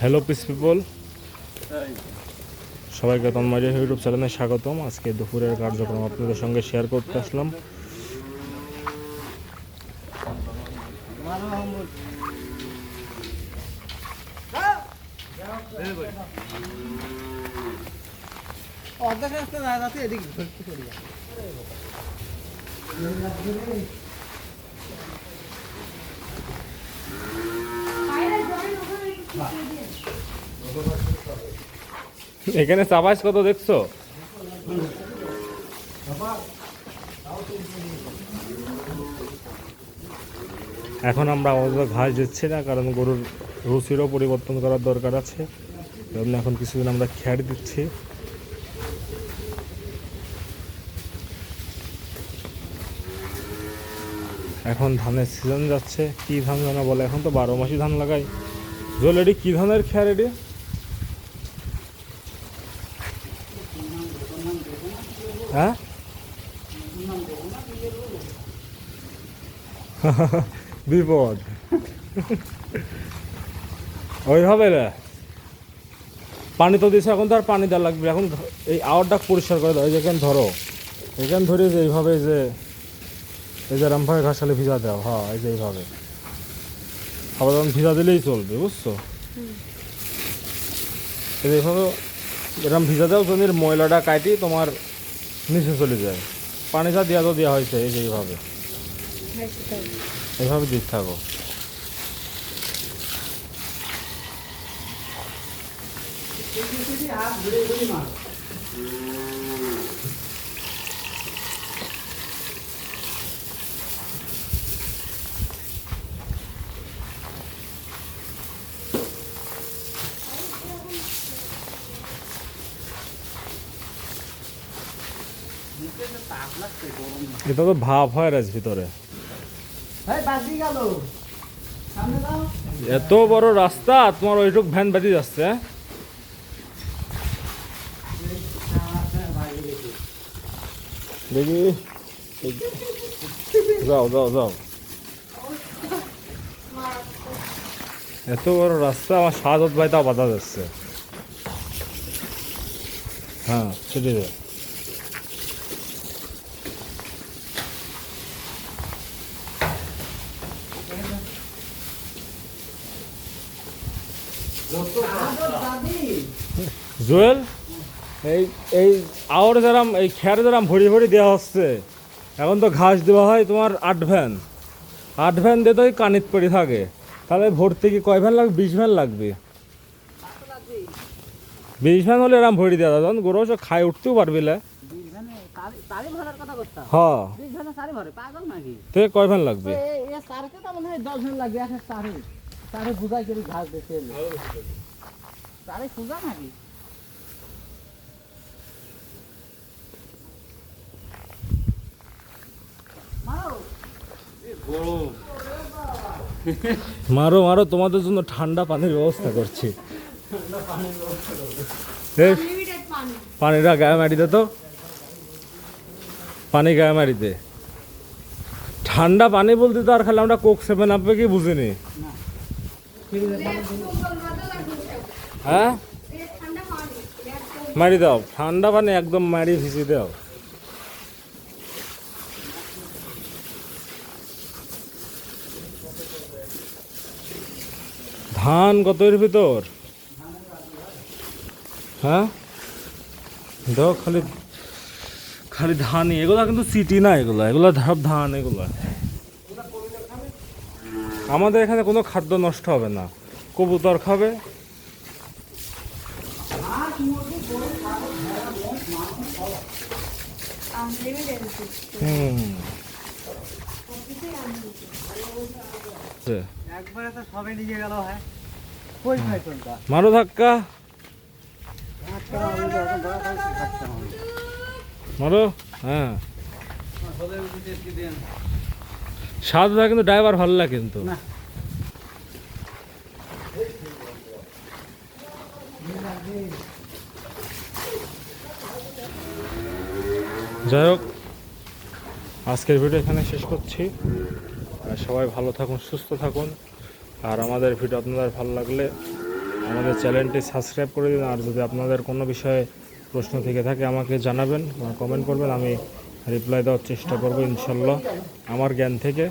Hello piece people সবাইকে Tanmoy YouTube চ্যানেলে স্বাগতম। আজকে দুপুরের কার্যক্রম আপনাদের সঙ্গে শেয়ার করতে আসলাম। অর্ধেক রাস্তা না এদিক। এখানে চাবাইস কত দেখছ? এখন আমরা অযথা ঘাস দিচ্ছি না, কারণ গরুর রুচিরও পরিবর্তন করার দরকার আছে। জন্য এখন কিছুদিন আমরা খ্যার দিচ্ছি। এখন ধানের সিজন যাচ্ছে। কি ধান জানা বলে? এখন তো বারো মাসি ধান লাগাই। জল এটি কি ধানের খ্যার এটি? হ্যাঁ? বিপদ। ওইভাবে রে। পানি তো দিছে এখন তো আর পানি দেওয়া লাগবে। এখন এই আওয়ারটা পরিষ্কার করে দাও। যেখানে ধরো। এখানে ধরে যে এইভাবে যে এই যে রামভাবে ঘাসালে ভিজা দাও। হ্যাঁ এই যে এইভাবে। আবার তখন ভিজা দিলেই চলবে বুঝছ? এই যে এইভাবে এরকম ভিজা দাও জমির ময়লাটা কাটি তোমার নিচে চলে যায়। পানিটা দেওয়া তো দেওয়া হয়েছে, এই যে এইভাবে। এইভাবে দিতে থাকো। মার এটা তো ভাব হয় রাজ ভিতরে। এত বড় রাস্তা তোমার ওইটুক ভ্যান বাজি যাচ্ছে? দেখি যাও যাও যাও। এত বড় রাস্তা আমার সাজত ভাই তাও বাধা যাচ্ছে হ্যাঁ সেটাই। জুয়েল এই এই আওয়ার যারাম এই খ্যার যারাম ভরি ভরি দেওয়া হচ্ছে এখন তো ঘাস দেওয়া হয় তোমার আট ভ্যান। আট ভ্যান দিয়ে তো ওই কানিত পড়ে থাকে। তাহলে ভর্তি কি কয় ভ্যান লাগবে? বিশ ভ্যান লাগবে। বিশ ভ্যান হলে এরম ভরি দেওয়া তখন গরু সব খাই উঠতেও পারবি না। হ্যাঁ। তো কয় ভ্যান লাগবে? এ সারকে তো দশ জন লাগবে এক সারে সারে বুঝাই করে ঘাস সারে সুজা নাকি? মারো। মারো তোমাদের জন্য ঠান্ডা পানির ব্যবস্থা করছি। পানিটা গায়ে মারিতে তো। পানি গায়ে মারিতে ঠান্ডা পানি বলতে তো আর খালি আমরা কোক সেভেন আপে কি বুঝিনি? হ্যাঁ? মারি দাও। ঠান্ডা পানি একদম মারি ভিজিয়ে দাও। ধান কত কতর ভিতর? হ্যাঁ? দেখো খালি খালি ধানই। এগুলা কিন্তু সিটি না এগুলা। এগুলা সব ধান এগুলা। আমাদের এখানে কোনো খাদ্য নষ্ট হবে না। কবুতর খাবে। হুম। হ্যাঁ। মারো ধাক্কা। মারো। হ্যাঁ। হয় কিন্তু ড্রাইভার ভালো লাগে কিন্তু। যাই হোক আজকের ভিডিও এখানে শেষ করছি। আর সবাই ভালো থাকুন সুস্থ থাকুন। আর আমাদের ভিডিও আপনাদের ভালো লাগলে আমাদের চ্যানেলটি সাবস্ক্রাইব করে দিন। আর যদি আপনাদের কোনো বিষয়ে প্রশ্ন থেকে থাকে আমাকে জানাবেন কমেন্ট করবেন। আমি রিপ্লাই দেওয়ার চেষ্টা করব ইনশাল্লাহ। আমার জ্ঞান থেকে